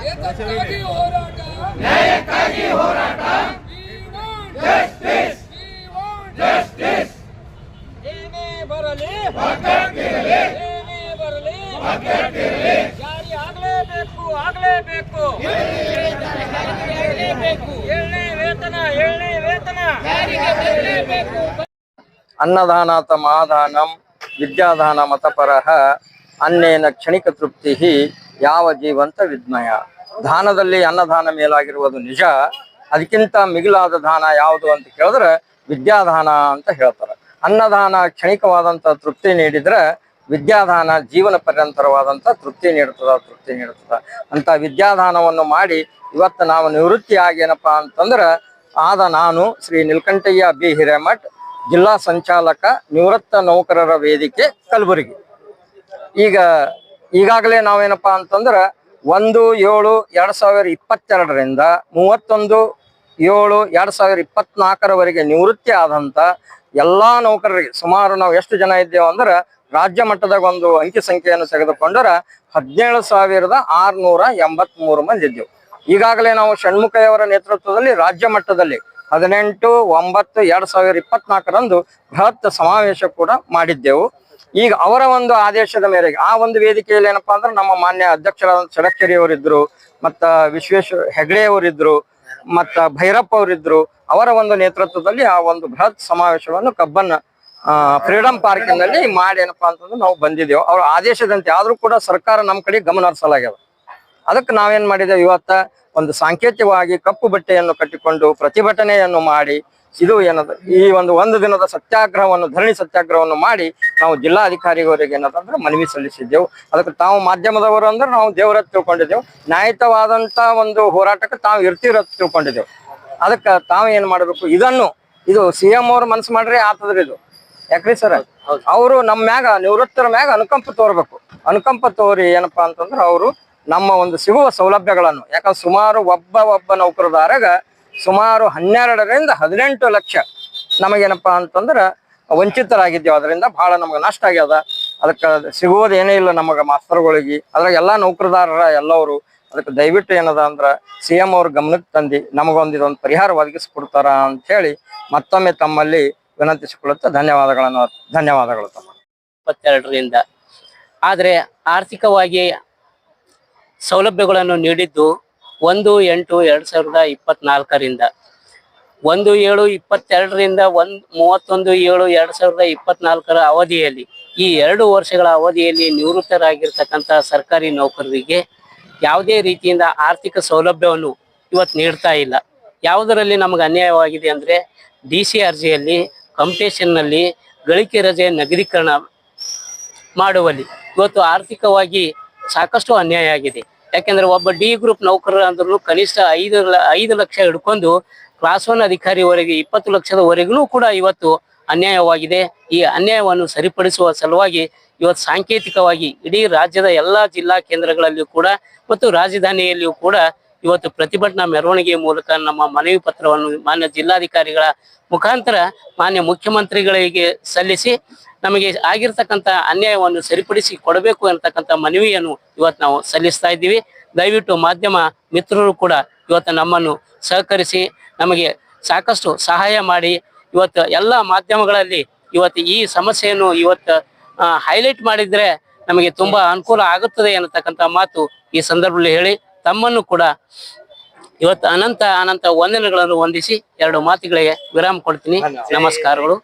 ಹೋರಾಟ? ನ್ಯಾಯಕ್ಕಾಗಿ ಹೋರಾಟ? ಜಸ್ಟಿಸ್. ಜಸ್ಟಿಸ್. ಏನೇ ಬರಲಿ ಏನೇ ಬರಲಿ ಜಾರಿ ಆಗ್ಲೇಬೇಕು ಆಗ್ಲೇಬೇಕು. ಏಳನೇ ವೇತನ ಏಳನೇ ವೇತನ. ಅನ್ನದಾನಾಥ ಮಹಾದಾನಂ ವಿದ್ಯಾದಾನ ಮತಪರಃ ಅನ್ನೇನ ಕ್ಷಣಿಕ ತೃಪ್ತಿ ಯಾವ ಜೀವಂತ ವಿದ್ಮಯ? ದಾನದಲ್ಲಿ ಅನ್ನದಾನ ಮೇಲಾಗಿರುವುದು ನಿಜ, ಅದಕ್ಕಿಂತ ಮಿಗಿಲಾದ ದಾನ ಯಾವುದು ಅಂತ ಕೇಳಿದ್ರೆ ವಿದ್ಯಾದಾನ ಅಂತ ಹೇಳ್ತಾರೆ. ಅನ್ನದಾನ ಕ್ಷಣಿಕವಾದಂತ ತೃಪ್ತಿ ನೀಡಿದ್ರೆ ವಿದ್ಯಾದಾನ ಜೀವನ ಪರ್ಯಂತರವಾದಂಥ ತೃಪ್ತಿ ನೀಡುತ್ತದ ತೃಪ್ತಿ ನೀಡುತ್ತದ ಅಂತ ವಿದ್ಯಾದಾನವನ್ನು ಮಾಡಿ ಇವತ್ತು ನಾವು ನಿವೃತ್ತಿ ಆಗೇನಪ್ಪ ಅಂತಂದ್ರೆ ಆದ ನಾನು ಶ್ರೀ ನಿಲ್ಕಂಠಯ್ಯ ಬಿ. ಹಿರೇಮಠ್ ಜಿಲ್ಲಾ ಸಂಚಾಲಕ ನಿವೃತ್ತ ನೌಕರರ ವೇದಿಕೆ ಕಲಬುರಗಿ. ಈಗ ಈಗಾಗಲೇ ನಾವೇನಪ್ಪಾ ಅಂತಂದ್ರ ಒಂದು ಏಳು ಎರಡ್ ಸಾವಿರ ಇಪ್ಪತ್ತೆರಡರಿಂದ ಮೂವತ್ತೊಂದು ಏಳು ಎರಡ್ ಸಾವಿರ ಇಪ್ಪತ್ನಾಲ್ಕರವರೆಗೆ ನಿವೃತ್ತಿ ಆದಂತ ಎಲ್ಲಾ ನೌಕರರಿಗೆ ಸುಮಾರು ನಾವು ಎಷ್ಟು ಜನ ಇದ್ದೇವೆ ಅಂದ್ರೆ ರಾಜ್ಯ ಮಟ್ಟದಾಗ ಒಂದು ಅಂಕಿ ಸಂಖ್ಯೆಯನ್ನು ತೆಗೆದುಕೊಂಡರೆ ಹದಿನೇಳು ಸಾವಿರದ ಆರ್ನೂರ ಎಂಬತ್ ಮೂರು ಮಂದಿ ಇದ್ದೆವು. ಈಗಾಗಲೇ ನಾವು ಷಣ್ಮುಖಯ್ಯವರ ನೇತೃತ್ವದಲ್ಲಿ ರಾಜ್ಯ ಮಟ್ಟದಲ್ಲಿ ಹದಿನೆಂಟು, ಒಂಬತ್ತು, ಎರಡ್ ಸಾವಿರ ಇಪ್ಪತ್ನಾಲ್ಕರಂದು ಬೃಹತ್ ಸಮಾವೇಶ ಕೂಡ ಮಾಡಿದ್ದೆವು. ಈಗ ಅವರ ಒಂದು ಆದೇಶದ ಮೇರೆಗೆ ಆ ಒಂದು ವೇದಿಕೆಯಲ್ಲಿ ಏನಪ್ಪಾ ಅಂದ್ರೆ ನಮ್ಮ ಮಾನ್ಯ ಅಧ್ಯಕ್ಷರಾದ ಷಡಕ್ಷರಿ ಅವರಿದ್ರು ಮತ್ತ ವಿಶ್ವೇಶ್ವರ ಹೆಗಡೆ ಅವರಿದ್ರು ಮತ್ತ ಭೈರಪ್ಪ ಅವರಿದ್ರು, ಅವರ ಒಂದು ನೇತೃತ್ವದಲ್ಲಿ ಆ ಒಂದು ಬೃಹತ್ ಸಮಾವೇಶವನ್ನು ಕಬ್ಬನ್ ಫ್ರೀಡಂ ಪಾರ್ಕಿನಲ್ಲಿ ಮಾಡಿ ಏನಪ್ಪಾ ಅಂತಂದ್ರೆ ನಾವು ಬಂದಿದ್ದೇವೆ. ಅವ್ರ ಆದೇಶದಂತೆ ಆದ್ರೂ ಕೂಡ ಸರ್ಕಾರ ನಮ್ಮ ಕಡೆ ಗಮನ ಹರಿಸಲಾಗ್ಯದ. ಅದಕ್ಕೆ ನಾವೇನ್ ಮಾಡಿದ್ದೇವೆ ಇವತ್ತ ಒಂದು ಸಾಂಕೇತಿಕವಾಗಿ ಕಪ್ಪು ಬಟ್ಟೆಯನ್ನು ಕಟ್ಟಿಕೊಂಡು ಪ್ರತಿಭಟನೆಯನ್ನು ಮಾಡಿ ಇದು ಏನದ, ಈ ಒಂದು ಒಂದು ದಿನದ ಸತ್ಯಾಗ್ರಹವನ್ನು, ಧರಣಿ ಸತ್ಯಾಗ್ರಹವನ್ನು ಮಾಡಿ ನಾವು ಜಿಲ್ಲಾಧಿಕಾರಿಗಳವರಿಗೆ ಏನದಂದ್ರೆ ಮನವಿ ಸಲ್ಲಿಸಿದ್ದೆವು. ಅದಕ್ಕೆ ತಾವು ಮಾಧ್ಯಮದವರು ಅಂದ್ರೆ ನಾವು ದೇವರ ತಿಳ್ಕೊಂಡಿದ್ದೆವು. ನ್ಯಾಯಯುತವಾದಂತ ಒಂದು ಹೋರಾಟಕ್ಕೆ ತಾವು ಇರ್ತಿರ ತಿಳ್ಕೊಂಡಿದ್ದೆವು. ಅದಕ್ಕೆ ತಾವು ಏನ್ ಮಾಡಬೇಕು? ಇದನ್ನು, ಇದು ಸಿ ಎಂ ಅವ್ರ ಮನಸ್ಸು ಮಾಡ್ರಿ ಆತದ್ರಿ ಇದು. ಯಾಕ್ರಿ ಸರ್? ಅವರು ನಮ್ಮ ಮ್ಯಾಗ, ನಿವೃತ್ತರ ಮ್ಯಾಗ ಅನುಕಂಪ ತೋರ್ಬೇಕು. ಅನುಕಂಪ ತೋರಿ ಏನಪ್ಪಾ ಅಂತಂದ್ರೆ ಅವರು ನಮ್ಮ ಒಂದು ಸಿಗುವ ಸೌಲಭ್ಯಗಳನ್ನು, ಯಾಕಂದ್ರೆ ಸುಮಾರು ಒಬ್ಬ ಒಬ್ಬ ನೌಕರದಾರಾಗ ಸುಮಾರು ಹನ್ನೆರಡರಿಂದ ಹದಿನೆಂಟು ಲಕ್ಷ ನಮಗೇನಪ್ಪಾ ಅಂತಂದ್ರೆ ವಂಚಿತರಾಗಿದ್ದೇವೆ. ಅದರಿಂದ ಬಹಳ ನಮಗೆ ನಷ್ಟ ಆಗ್ಯದ. ಅದಕ್ಕೆ ಸಿಗುವುದೇನೇ ಇಲ್ಲ ನಮಗೆ ಮಾಸ್ತರ್ಗಳಿಗೆ. ಅದ್ರಾಗ ಎಲ್ಲಾ ನೌಕರದಾರರ ಎಲ್ಲವರು ಅದಕ್ಕೆ ದಯವಿಟ್ಟು ಏನದ ಅಂದ್ರ ಸಿ ಎಂ ಅವ್ರ ಗಮನಕ್ಕೆ ತಂದು ನಮಗೊಂದು ಇದೊಂದು ಪರಿಹಾರ ಒದಗಿಸ್ಕೊಡ್ತಾರ ಅಂತ ಹೇಳಿ ಮತ್ತೊಮ್ಮೆ ತಮ್ಮಲ್ಲಿ ವಿನಂತಿಸಿಕೊಳ್ಳುತ್ತಾ ಧನ್ಯವಾದಗಳನ್ನು ಧನ್ಯವಾದಗಳು ತಮ್ಮ. ಇಪ್ಪತ್ತೆರಡರಿಂದ. ಆದರೆ ಆರ್ಥಿಕವಾಗಿ ಸೌಲಭ್ಯಗಳನ್ನು ನೀಡಿದ್ದು ಒಂದು ಎಂಟು ಎರಡ್ ಸಾವಿರದ ಇಪ್ಪತ್ನಾಲ್ಕರಿಂದ. ಒಂದು ಏಳು ಇಪ್ಪತ್ತೆರಡರಿಂದ ಒಂದ್ ಮೂವತ್ತೊಂದು ಏಳು ಎರಡ್ ಸಾವಿರದ ಇಪ್ಪತ್ನಾಲ್ಕರ ಅವಧಿಯಲ್ಲಿ, ಈ ಎರಡು ವರ್ಷಗಳ ಅವಧಿಯಲ್ಲಿ ನಿವೃತ್ತರಾಗಿರ್ತಕ್ಕಂಥ ಸರ್ಕಾರಿ ನೌಕರರಿಗೆ ಯಾವುದೇ ರೀತಿಯಿಂದ ಆರ್ಥಿಕ ಸೌಲಭ್ಯವನ್ನು ಇವತ್ತು ನೀಡ್ತಾ ಇಲ್ಲ. ಯಾವುದರಲ್ಲಿ ನಮಗೆ ಅನ್ಯಾಯವಾಗಿದೆ ಅಂದರೆ ಡಿ ಸಿ ಅರ್ಜಿಯಲ್ಲಿ ಕಂಪ್ಟೇಷನ್ನಲ್ಲಿ ಗಳಿಕೆ ರಜೆ ನಗದೀಕರಣ ಮಾಡುವಲ್ಲಿ ಇವತ್ತು ಆರ್ಥಿಕವಾಗಿ ಸಾಕಷ್ಟು ಅನ್ಯಾಯ ಆಗಿದೆ. ಯಾಕೆಂದ್ರೆ ಒಬ್ಬ ಡಿ ಗ್ರೂಪ್ ನೌಕರರು ಅಂದ್ರೂ ಕನಿಷ್ಠ ಐದು ಐದು ಲಕ್ಷ ಹಿಡ್ಕೊಂಡು ಕ್ಲಾಸ್ ಒನ್ ಅಧಿಕಾರಿವರೆಗೆ ಇಪ್ಪತ್ತು ಲಕ್ಷದವರೆಗೂ ಕೂಡ ಇವತ್ತು ಅನ್ಯಾಯವಾಗಿದೆ. ಈ ಅನ್ಯಾಯವನ್ನು ಸರಿಪಡಿಸುವ ಸಲುವಾಗಿ ಇವತ್ತು ಸಾಂಕೇತಿಕವಾಗಿ ಇಡೀ ರಾಜ್ಯದ ಎಲ್ಲಾ ಜಿಲ್ಲಾ ಕೇಂದ್ರಗಳಲ್ಲಿಯೂ ಕೂಡ ಮತ್ತು ರಾಜಧಾನಿಯಲ್ಲಿಯೂ ಕೂಡ ಇವತ್ತು ಪ್ರತಿಭಟನಾ ಮೆರವಣಿಗೆ ಮೂಲಕ ನಮ್ಮ ಮನವಿ ಪತ್ರವನ್ನು ಮಾನ್ಯ ಜಿಲ್ಲಾಧಿಕಾರಿಗಳ ಮುಖಾಂತರ ಮಾನ್ಯ ಮುಖ್ಯಮಂತ್ರಿಗಳಿಗೆ ಸಲ್ಲಿಸಿ ನಮಗೆ ಆಗಿರ್ತಕ್ಕಂಥ ಅನ್ಯಾಯವನ್ನು ಸರಿಪಡಿಸಿ ಕೊಡಬೇಕು ಅಂತಕ್ಕಂಥ ಮನವಿಯನ್ನು ಇವತ್ತು ನಾವು ಸಲ್ಲಿಸ್ತಾ ಇದ್ದೀವಿ. ದಯವಿಟ್ಟು ಮಾಧ್ಯಮ ಮಿತ್ರರು ಕೂಡ ಇವತ್ತು ನಮ್ಮನ್ನು ಸಹಕರಿಸಿ ನಮಗೆ ಸಾಕಷ್ಟು ಸಹಾಯ ಮಾಡಿ ಇವತ್ತು ಎಲ್ಲ ಮಾಧ್ಯಮಗಳಲ್ಲಿ ಇವತ್ತು ಈ ಸಮಸ್ಯೆಯನ್ನು ಇವತ್ತು ಹೈಲೈಟ್ ಮಾಡಿದ್ರೆ ನಮಗೆ ತುಂಬಾ ಅನುಕೂಲ ಆಗುತ್ತದೆ ಅನ್ನತಕ್ಕಂಥ ಮಾತು ಈ ಸಂದರ್ಭದಲ್ಲಿ ಹೇಳಿ ತಮ್ಮನ್ನು ಕೂಡ ಇವತ್ತು ಅನಂತ ಅನಂತ ವಂದನೆಗಳನ್ನು ವಂದಿಸಿ ಎರಡು ಮಾತುಗಳಿಗೆ ವಿರಾಮ ಕೊಡ್ತೀನಿ. ನಮಸ್ಕಾರಗಳು.